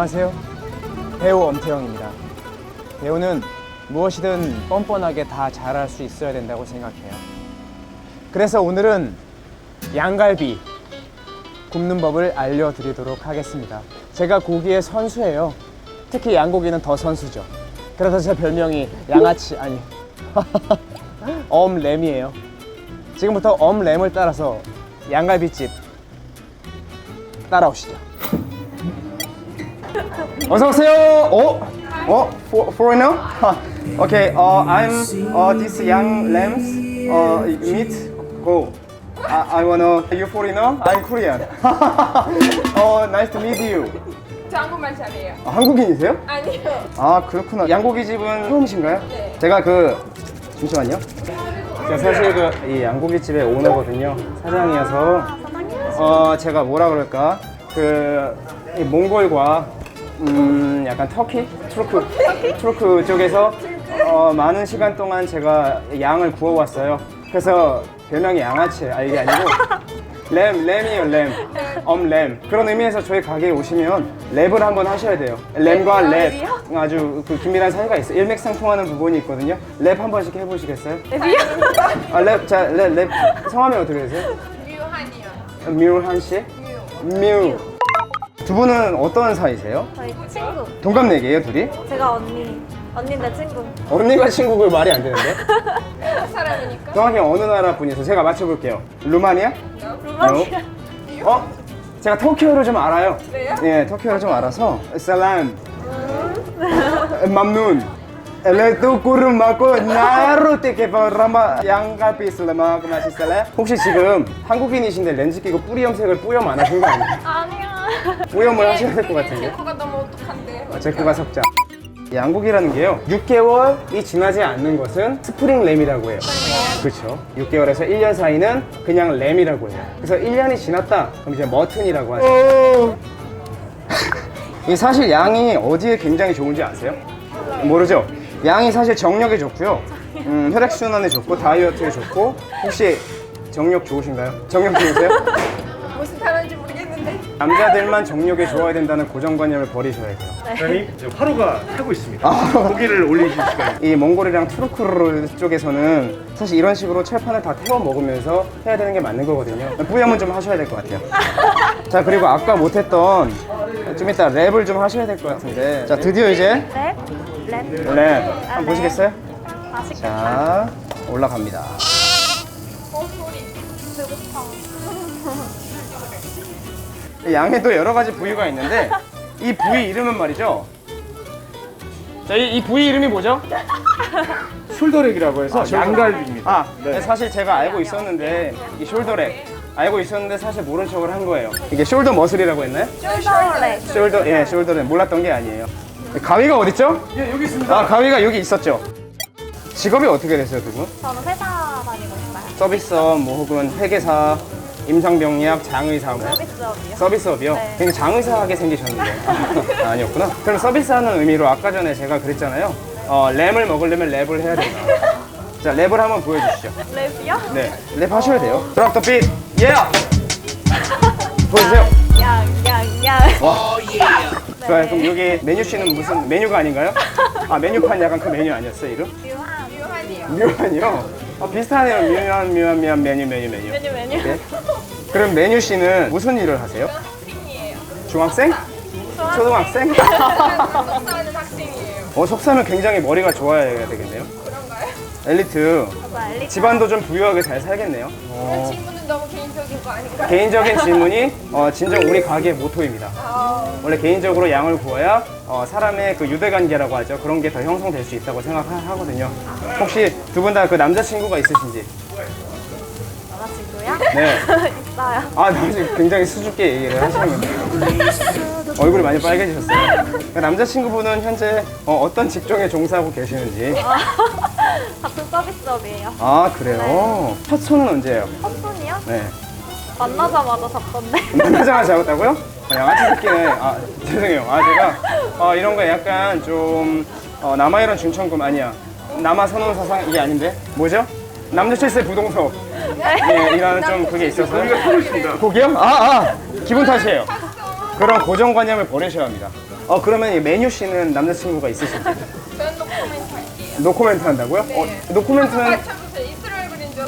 안녕하세요. 배우 엄태영입니다. 배우는 무엇이든 뻔뻔하게 다 잘할 수 있어야 된다고 생각해요. 그래서 오늘은 양갈비 굽는 법을 알려드리도록 하겠습니다. 제가 고기의 선수예요. 특히 양고기는 더 선수죠. 그래서 제 별명이 양아치 아니 엄램이에요. 지금부터 엄램을 따라서 양갈비집 따라오시죠. 어서 오세요. 어? 어? For, foreigner? okay. Uh, I'm uh, this young lambs uh, meat. Go. I, I wanna. You foreigner? I'm Korean. uh, nice to meet you. 저 한국말 잘해요. 아, 한국인이세요? 아니요. 아 그렇구나. 양고기 집은 처음이신가요? 네. 제가 그 잠시만요. 제가 사실 그 이 양고기 집의 오너거든요. 사장이어서 어 제가 뭐라 그럴까 그 이 몽골과 음 약간 터키 투르크 투르크 쪽에서 어 많은 시간 동안 제가 양을 구워왔어요. 그래서 별명이 양아치 아 이게 아니고 램 램이에요 램 엄램 그런 의미에서 저희 가게에 오시면 랩을 한번 하셔야 돼요. 램과 랩 아주 그 긴밀한 사이가 있어요. 일맥상통하는 부분이 있거든요. 랩 한 번씩 해보시겠어요? 랩이요? 아, 랩, 자, 랩, 랩. 성함이 어떻게 되세요? 뮤한이요. 뮤한 씨? 뮤. 뮤. 두 분은 어떤 사이세요? 저희 친구. 동갑내기예요, 둘이? 제가 언니. 언니인데 친구. 언니가 친구가 말이 안 되는데? 한국 사람이니까. 정확히 어느 나라 분이세요? 제가 맞춰볼게요. 루마니아? 루마니아. 어? 제가 터키어를 좀 알아요. 그래요? 예, 터키어를 좀 알아서. 살람. 맘눈. 엘레도 꾸름 맞고 나로 때게 바라마 양갈비 슬라마 그마시살래 혹시 지금 한국인이신데 렌즈 끼고 뿌리 염색을 뿌염 안 하신 거 아니에요? 아니야. 뿌염을 하셔야 될 것 같은데 제코가 너무 어떡한데. 제코가 석자. 양고기라는 게요 6개월이 지나지 않는 것은 스프링 램이라고 해요. 그렇죠. 6개월에서 1년 사이는 그냥 램이라고 해요. 그래서 1년이 지났다. 그럼 이제 머튼이라고 하죠. 이 사실 양이 어디에 굉장히 좋은지 아세요? 모르죠? 양이 사실 정력에 좋고요. 음, 혈액순환에 좋고 다이어트에 좋고. 혹시 정력 좋으신가요? 정력 좋으세요? 남자들만 정력에 좋아야 된다는 고정관념을 버리셔야 돼요 사장님, 지금 화로가 타고 있습니다. 고기를 올리실 시간. 이 몽골이랑 투르크르 쪽에서는 사실 이런 식으로 철판을 다 태워 먹으면서 해야 되는 게 맞는 거거든요. 뿌염은 좀 하셔야 될 것 같아요. 자 그리고 아까 못했던 좀 이따 랩을 좀 하셔야 될 것 같은데 자 드디어 이제 랩? 랩? 랩 한번 보시겠어요? 맛있겠다. 자 올라갑니다. 양에도 여러 가지 부위가 있는데 이 부위 이름은 말이죠. 자, 이, 이 부위 이름이 뭐죠? 숄더렉이라고 해서 양갈비입니다. 아, 네. 사실 제가 알고 있었는데 이 숄더렉 알고 있었는데 사실 모른 척을 한 거예요. 이게 숄더 머슬이라고 했나요? 숄더랩. 숄더 예, 숄더렉 몰랐던 게 아니에요. 가위가 어디 있죠? 예, 여기 있습니다. 아, 가위가 여기 있었죠. 직업이 어떻게 되세요, 두 분? 저는 회사 다니고 있어요. 서비스업, 뭐 혹은 회계사, 임상병리학, 장의사 뭐. 서비스업이요. 서비스업이요? 네. 굉장히 장의사하게 생기셨는데 아, 아니었구나 그럼 서비스하는 의미로 아까 전에 제가 그랬잖아요 어, 램을 먹으려면 랩을 해야 된다 자 랩을 한번 보여주시죠 랩이요? 네 랩 하셔야 돼요 드랍 더 빛! 예! 보여주세요 양, 양, 양. 좋아요 그럼 여기 메뉴 씨는 무슨 메뉴가 아닌가요? 아 메뉴판 약간 그 메뉴 아니었어요 이름? 묘한. 뮤한이요. 묘한이요? 어, 비슷하네요 묘한 묘한 묘한 메뉴 메뉴 메뉴 메뉴, 네. 그럼 메뉴 씨는 무슨 일을 하세요? 학생이에요. 중학생? 초등학생? 속사하는 학생이에요. 어, 석사는 굉장히 머리가 좋아야 되겠네요. 그런가요? 엘리트. 저도 엘리트. 집안도 좀 부유하게 잘 살겠네요. 그런 질문은 너무 개인적인 거 아닌가요? 개인적인 질문이 어, 진정 우리 가게의 모토입니다. 아, 원래 개인적으로 양을 구워야 어, 사람의 그 유대관계라고 하죠. 그런 게 더 형성될 수 있다고 생각하거든요. 혹시 두 분 다 그 남자친구가 있으신지? 남자친구요? 네. 있어요. 아, 나 지금 굉장히 수줍게 얘기를 하시는군요. 얼굴이 많이 빨개지셨어요. 그 남자친구분은 현재 어, 떤 직종에 종사하고 계시는지. 같은 서비스업이에요. 아, 그래요? 첫 손은 언제예요? 헛손이요? 네. 만나자마자 잡던데. 만나자마자 잡았다고요? 아, 양아치 새끼네. 아, 죄송해요. 아, 제가 어, 이런 거 약간 좀 어, 남아 이런 중천금 아니야. 남아 선원 사상 이게 아닌데? 뭐죠? 남녀 칠세 부동석. 예, 이런 좀 그게 있어서. 우리가 타고 있습니다. 고기요? 아, 아! 기분 탓이에요. 그런 고정관념을 버리셔야 합니다. 어 그러면 이 메뉴 씨는 남자친구가 있으신지? 저는 노코멘트 할게요. 노코멘트 한다고요? 네. 어, 노코멘트는 맞춰보세요. 그린지.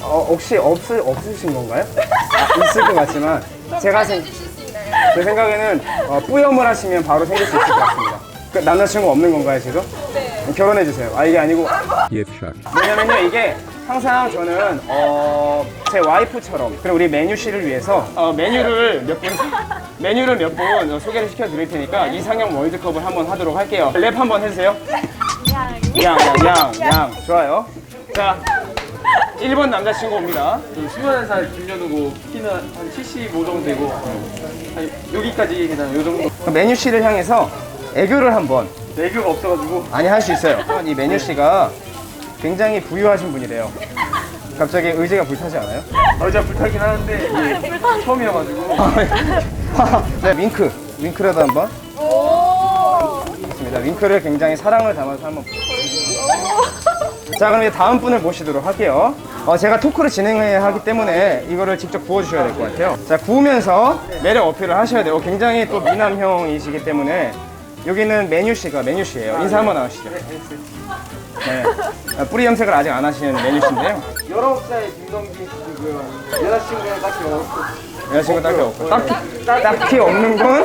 어, 혹시 없으, 없으신 건가요? 아, 있을 것 같지만 제가 생, 해주실 수 있나요? 제 생각에는 어, 뿌염을 하시면 바로 생길 수 있을 것 같습니다. 그 남자친구 없는 건가요 지금? 네. 결혼해 주세요. 아 이게 아니고 Gift shop. 왜냐면요 이게 항상 저는 어, 제 와이프처럼 그리고 우리 메뉴 씨를 위해서 어, 메뉴를 몇 분 메뉴를 몇 분 소개를 시켜 드릴 테니까 이상형 월드컵을 한번 하도록 할게요. 랩 한번 해주세요. 양. 양 양 양 좋아요. 자 1번 남자친구 옵니다. 21살 김현우고 키는 한 75 정도 되고 한 여기까지 그냥 요 정도 그 메뉴 씨를 향해서 애교를 한번 애교가 없어가지고 많이 할수 있어요. 이 메뉴 씨가 굉장히 부유하신 분이래요. 갑자기 의지가 불타지 않아요? 여자 불타긴 하는데 이게 처음이어가지고 네, 윙크. 윙크라도 한번. 오. 좋습니다. 윙크를 굉장히 사랑을 담아서 한번. 자, 그럼 이제 다음 분을 모시도록 할게요. 어, 제가 토크를 진행해야 하기 때문에 이거를 직접 구워주셔야 될 것 같아요. 자, 구우면서 매력 어필을 하셔야 돼요. 굉장히 또 미남형이시기 때문에 여기는 메뉴 씨가 메뉴 씨예요. 인사 한번 나오시죠. 네. 아, 뿌리 염색을 아직 안 하시는 메뉴 씨인데요. 19살 김동진 씨고요. 여자친구랑 딱히 없고. 여자친구 딱히 없고. 딱히, 딱히 없는 건?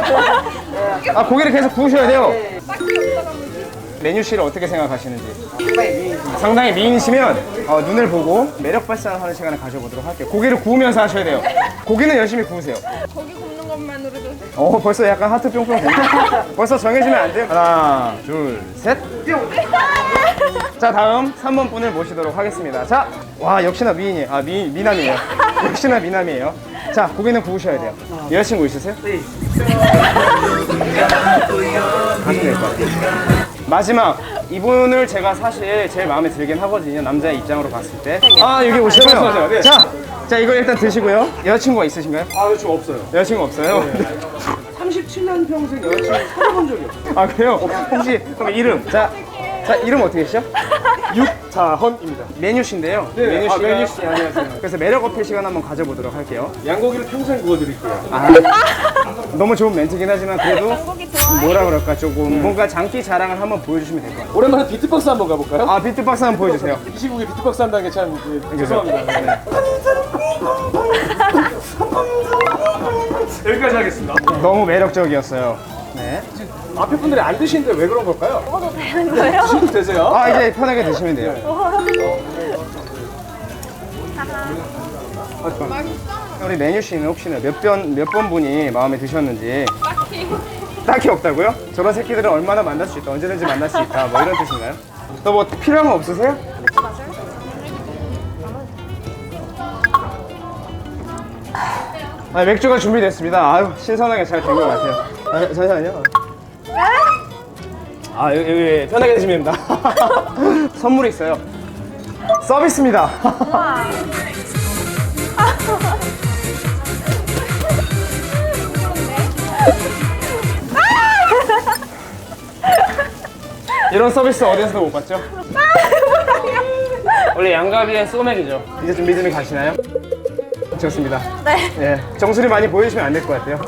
아 고기를 계속 구우셔야 돼요. 메뉴 씨를 어떻게 생각하시는지. 상당히 미인이시면 어, 눈을 보고 매력 발산하는 시간을 가져보도록 할게요. 고기를 구우면서 하셔야 돼요. 고기는 열심히 구우세요. 고기 굽는 것만으로도 어 벌써 약간 하트 뿅뿅 벌써 정해지면 안 돼요? 하나 둘셋자 다음 3번 분을 모시도록 하겠습니다. 자와 역시나 미인이에요 아 미, 미남이에요. 역시나 미남이에요. 자 고기는 구우셔야 돼요. 여자친구 있으세요? 네. 가시면 될것 같아요 마지막 이분을 제가 사실 제일 마음에 들긴 하거든요 남자의 입장으로 봤을 때 아 여기 오시고요 자, 자 이거 일단 드시고요 여자친구가 있으신가요? 아저 없어요 여자친구 없어요? 37년 평생 여자친구 찾아본 적이 없어요 아 그래요? 혹시 그럼 이름 자, 자 이름 어떻게 되시죠? 육 자헌입니다 메뉴 씨인데요. 네, 메뉴 아, 씨가 메뉴 씨, 안녕하세요. 그래서 매력 어필 시간 한번 가져보도록 할게요. 양고기를 평생 구워드릴게요 아, 너무 좋은 멘트긴 하지만 그래도 고기 좋아해. 뭐라 그럴까 조금 뭔가 장기 자랑을 한번 보여주시면 될 것 같아요. 오랜만에 비트박스 한번 가볼까요? 아 비트박스 한번 보여주세요. 이 시국에 비트박스 한다는 게 참 죄송합니다 네. 여기까지 하겠습니다 너무 매력적이었어요. 네. 앞에 분들이 안 드시는데 왜 그런 걸까요? 먹어도 되는 거예요? 드셔도 되세요? 아 이제 편하게 드시면 돼요. 우리 메뉴 씨는 혹시나 몇번몇 번 분이 마음에 드셨는지 딱히. 딱히 없다고요? 저런 새끼들은 얼마나 만날 수 있다, 언제든지 만날 수 있다, 뭐 이런 뜻인가요? 또뭐 필요한 거 없으세요? 아, 맥주가 준비됐습니다. 아유, 신선하게 잘 된 것 같아요. 아, 잠시만요. 아, 여기, 여기 편하게 드시면 됩니다. 선물이 있어요. 서비스입니다. 이런 서비스 어디에서도 못 봤죠? 원래 양가비의 소맥이죠. 이제 좀 믿음이 가시나요? 좋습니다. 네. 예, 정수리 많이 보여주시면 안 될 것 같아요.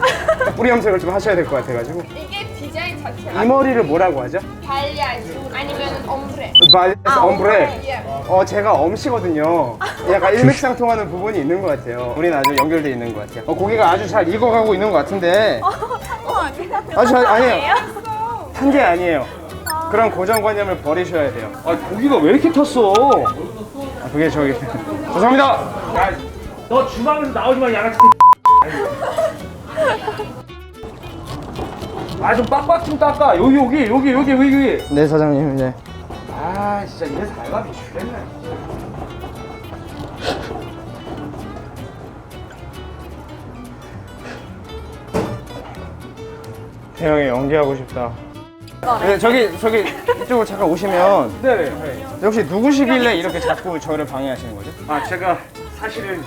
뿌리 염색을 좀 하셔야 될 것 같아가지고. 이게 디자인 자체가 이 머리를 뭐라고 하죠? 발리아지 아니면 옴브레. 발레스 엄브레. 예. 어, 제가 엄씨거든요. 약간 일맥상통하는 부분이 있는 것 같아요. 우리는 아주 연결돼 있는 것 같아요. 어, 고기가 아주 잘 익어가고 있는 것 같은데. 어, 아니야. 아주 잘, 아니에요. 탄 게 아니에요. 그런 고정관념을 버리셔야 돼요. 아 고기가 왜 이렇게 탔어? 아, 그게 저기. 죄송합니다. 너 주방에서 나오지 마 양아치 아 좀 빡빡 좀 닦아 여기 여기 여기 여기 여기 여기 네, 사장님, 네. 아 진짜 이래서 갈감이 죽겠네 태영이 연기하고 싶다. 네, 저기, 저기, 이쪽으로 잠깐 오시면. 네네 네. 혹시 누구시길래 이렇게 자꾸 저를 방해하시는 거죠? 아 제가 사실은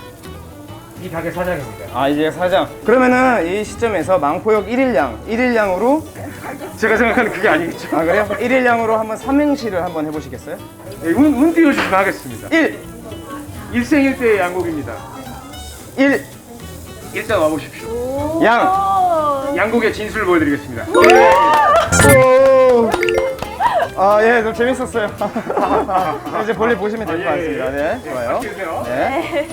이 가게 사장입니다 아, 이제 사장. 그러면은 이 시점에서 망포역 1일량, 1일량으로. 제가 생각하는 그게 아니겠죠 아, 그래요? 1일량으로 한번 삼행시를 한번 해보시겠어요? 네, 운, 운 띄워주시면 하겠습니다 1, 일생일대의 양곡입니다 1, 일단 와보십시오 양. 오. 양국의 진술을 보여드리겠습니다. 아, 예, 너무 재밌었어요. 이제 볼일 보시면 될 것 같습니다. 네, 좋아요. 맛있게 드세요. 네.